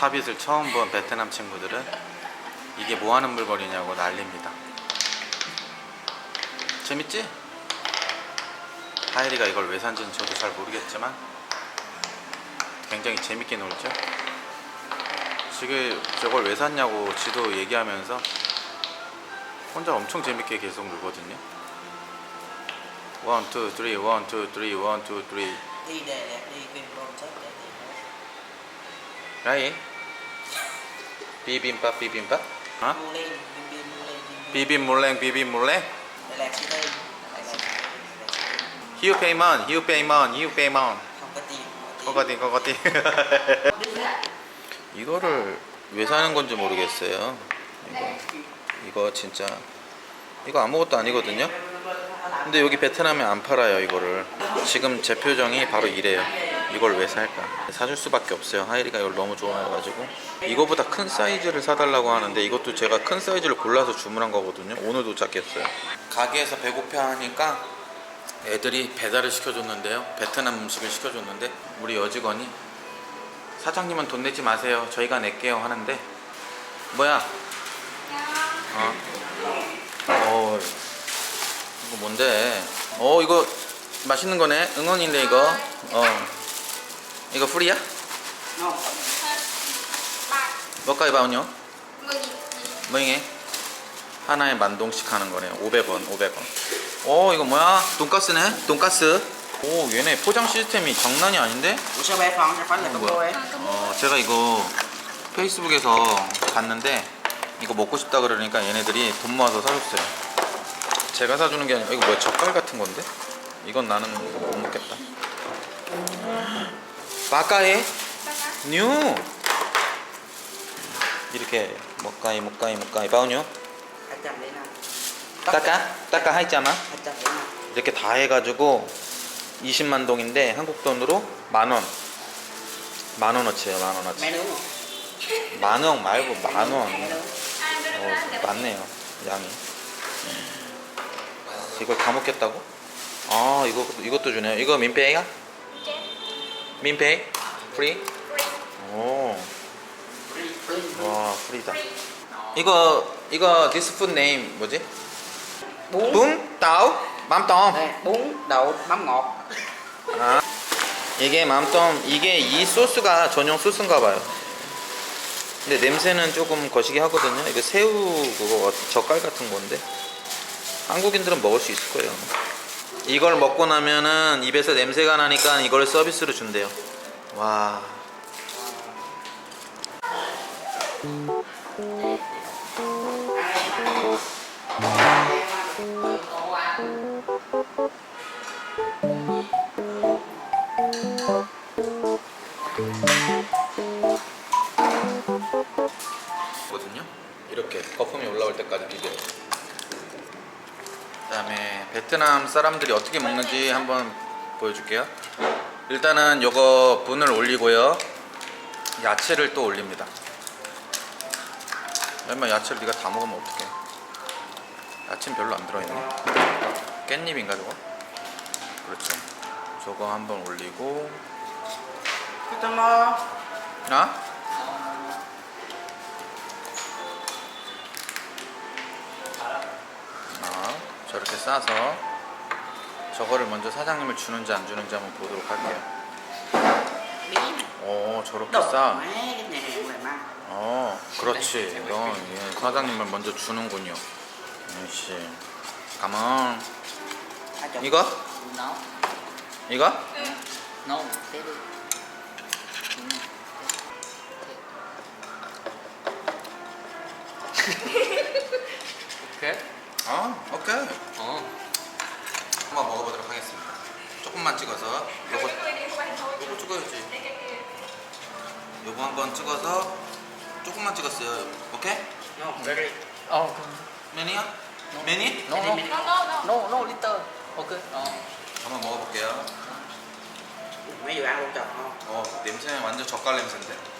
팝잇을 처음 본 베트남 친구들은 이게 뭐 하는 물건이냐고 난립니다. 재밌지? 하이리가 이걸 왜 산지는 저도 잘 모르겠지만 굉장히 재밌게 놀죠. 지금 저걸 왜 샀냐고 지도 얘기하면서 혼자 엄청 재밌게 계속 놀거든요. 원, 투, 쓰리, 원, 투, 쓰리, 원, 투, 쓰리. chết để tìm 라이 비빔밥 비빔밥? 어? mua lên bim bim mua lên bim bim 비빔 몰랭 비빔 몰랭 để làm cái đây để làm 히우 페이먼 히우 페이먼 히우 페이먼. không có tiền 거거디. 거거디. 이거를 왜 사는 건지 모르겠어요. 이거 이거 진짜. 이거 아무것도 아니거든요. 근데 여기 베트남에 안 팔아요 이거를. 지금 제 표정이 바로 이래요 이걸 왜 살까? 사줄 수밖에 없어요. 하이리가 이걸 너무 좋아해가지고. 이거보다 큰 사이즈를 사달라고 하는데 이것도 제가 큰 사이즈를 골라서 주문한 거거든요. 오늘 도착했어요. 가게에서 배고파 하니까 애들이 배달을 시켜줬는데요. 베트남 음식을 시켜줬는데 우리 여직원이 사장님은 돈 내지 마세요. 저희가 낼게요 하는데 뭐야? 어? 어 이거 뭔데? 어 이거 맛있는 거네. 응원인데 이거. 어 이거 프리야? không 뭐까지 바운요? 뭐잉해? 하나에 만 동씩 하는 거네요 500원 500원 어 이거 뭐야 돈가스네 돈가스 오 얘네 포장 시스템이 장난이 아닌데 뭐야? ấy 어, 제가 이거 페이스북에서 봤는데 이거 먹고 싶다 그러니까 얘네들이 돈 모아서 사줬어요. 제가 사주는 게 아니라 이거 뭐야 젓갈 같은 건데? 이건 나는 못 먹겠다. 바카에 뉴 이렇게 먹가이 먹가이 먹가이 바우뉴 200 đến năm 따까 따까 하있잖아 200 đến năm 이렇게 다 해가지고 20만 동인데 한국 돈으로 만 원. 만 원어치예요 만 원어치. mẹ nướng không 만원 말고 만 원. mẹ nướng 어, 많네요 양이. 이걸 다 먹겠다고? 아 이거 이것도 주네요. 이거 민페이야? 민페이? 프리? 오. 와 프리다. 이거 이거 this food name 뭐지? bún 붕 따오 맘똥. Đây, bún đậu mắm ngọt 아 이게 맘똥 이게 이 소스가 전용 소스인가 봐요. 근데 냄새는 조금 거시기 하거든요. 이거 새우 그거 같- 젓갈 같은 건데 한국인들은 먹을 수 있을 거예요. 이걸 먹고 나면은 입에서 냄새가 나니까 이걸 서비스로 준대요. 와. 거든요. 이렇게 거품이 올라올 때까지 비벼요. 베트남 사람들이 어떻게 먹는지 한번 보여줄게요. 일단은 요거 분을 올리고요. 야채를 또 올립니다. 얼마 야채를 네가 다 먹으면 어떡해? 야채는 별로 안 들어있네. 깻잎인가 저거? 그렇죠. 저거 한번 올리고 아? 아, 싸서 저거를 먼저 사장님을 주는지 안 주는지 한번 보도록 할게요. 오, 저렇게 싸. 어, 그렇지. 너 예, 사장님을 먼저 주는군요. 역시. 가만. 이거? 이거? đi 오케이? 어, 오케이. 어. 한번 먹어보도록 하겠습니다. 조금만 찍어서 요거 요거 찍어야지. 요거 한번 찍어서 조금만 찍었어요. 오케이? nó very 어, 그럼. 매니야? 매니? No, no. No, no, little. 오케이. 어. 한번 먹어볼게요. mấy ăn luôn chồng không 어, 냄새는 완전 젓갈 냄새인데.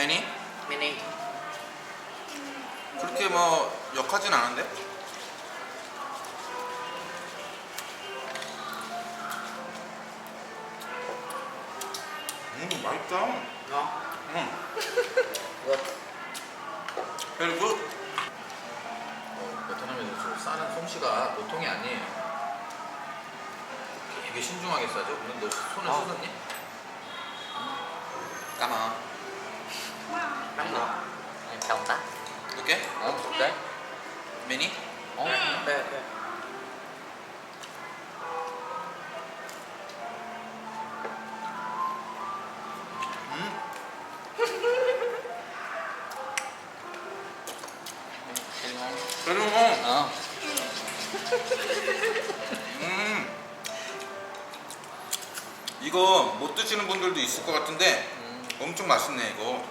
매니? Mini. 그렇게 뭐 역하진 않은데? 음 맛있다 Ngon. 음. 그리고 베트남에서 싸는 솜씨가 보통이 아니에요 되게 신중하게 싸죠? 물론 너 손을 어. 씻었니? 까마 Ta. 이렇게? Ờ, ok. 매니? Ờ. Ok, ok. 음 Thấy ngon. 그리고 Ờ. 음 이거 못 드시는 분들도 있을 것 같은데 음. 엄청 맛있네 이거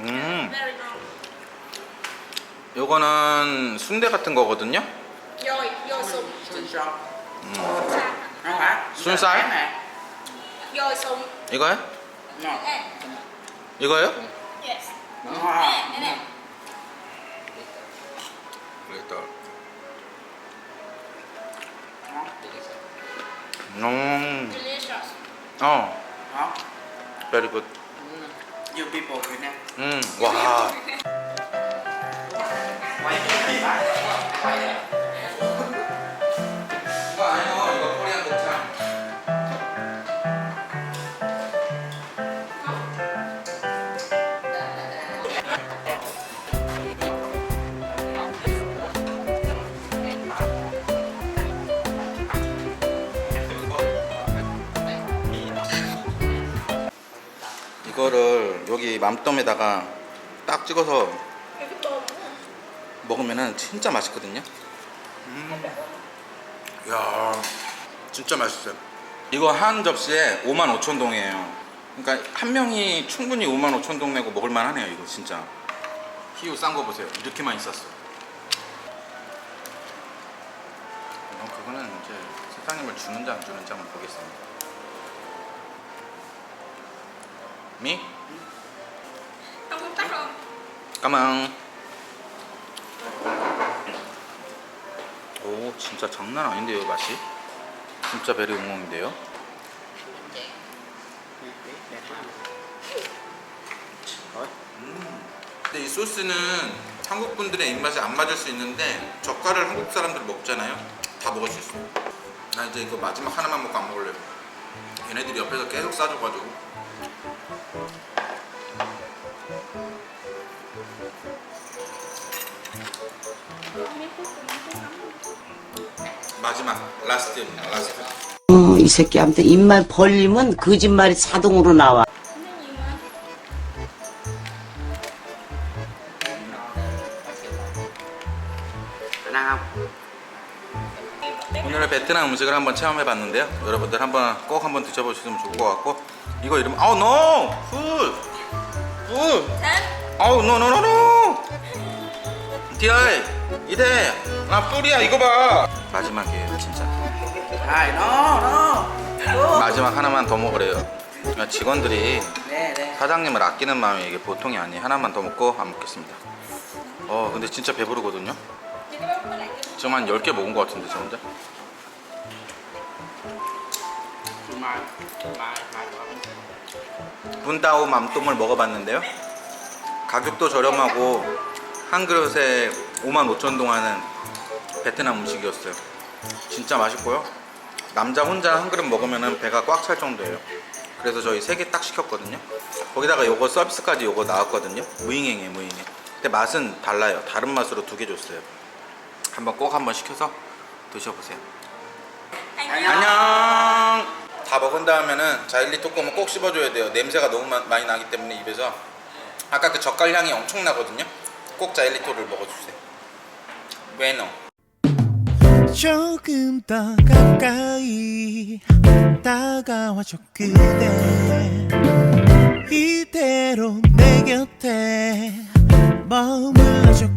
음. 요거는 순대 같은 거거든요. Rồi, vô sùng. Xương sọ. 음. Sao? Ngon hả? Xương sải. Cái này. Vô sùng. 이거요? Ngon. Nè. 이거요? Yes. Ngon. Nè, nè, nè. 일단. Ngon. 음. Delicious. 어. Ngon. very good. people with that. อืมว้าว Why? Why? 이거를 여기 맘덤에다가 딱 찍어서. 먹으면은 진짜 맛있거든요. 야, 진짜 맛있어요. 이거 한 접시에 5만 5천 동이에요. 그러니까 한 명이 충분히 5만 5천 동 내고 먹을 만 하네요. 이거 진짜. 희우 싼 거 보세요. 이렇게 많이 쌌어. 어, 그거는 이제 사장님을 주는지 안 주는지 한번 보겠습니다. Tắt không? 까망. 오 진짜 장난 아닌데요 맛이? 진짜 베리 웅웅인데요? 음. 근데 이 소스는 한국 분들의 입맛에 안 맞을 수 있는데 젓갈을 한국 사람들 먹잖아요. 다 먹을 수 있어요. 나 이제 이거 마지막 하나만 먹고 안 먹을래요. 얘네들이 옆에서 계속 싸줘가지고. 마지막 라스트입니다. 라스트. 어, 이 새끼한테 입만 벌리면 거짓말이 자동으로 나와. 오늘은 베트남 음식을 한번 체험해 봤는데요. 여러분들 한번 꼭 한번 드셔보시면 좋을 것 같고 이거 이름 아우 노! 후! 후! Thế? 아우 노노노노! 디아이 이대. 아 뿔이야 이거 봐. 마지막이에요 진짜. Rồi, nó, nó. Good. 마지막 하나만 더 먹으래요. 그러니까 직원들이 Nè, nè. 사장님을 아끼는 마음이 이게 보통이 아니에요. 하나만 더 먹고 안 먹겠습니다. 어 근데 진짜 배부르거든요? 지금 한 10개 먹은 것 같은데 저 혼자? 분다오 맘똠을 먹어봤는데요. 가격도 저렴하고 한 그릇에 5만 5천 동 하는 베트남 음식이었어요. 진짜 맛있고요. 남자 혼자 한 그릇 먹으면 배가 꽉 찰 정도예요. 그래서 저희 세 개 딱 시켰거든요. 거기다가 요거 서비스까지 요거 나왔거든요. 무잉행이에요, 무잉행. 근데 맛은 달라요. 다른 맛으로 두 개 줬어요. 한번 꼭 한번 시켜서 드셔보세요. 안녕. 다 먹은 다음에는 자일리 뚜껑은 꼭 씹어줘야 돼요. 냄새가 너무 마- 많이 나기 때문에 입에서 아까 그 젓갈 향이 엄청 나거든요. 꼭 자일리토를 먹어주세요. 왜노? 조금 더 가까이 다가와줘 그대 이대로 내 곁에 머물러줘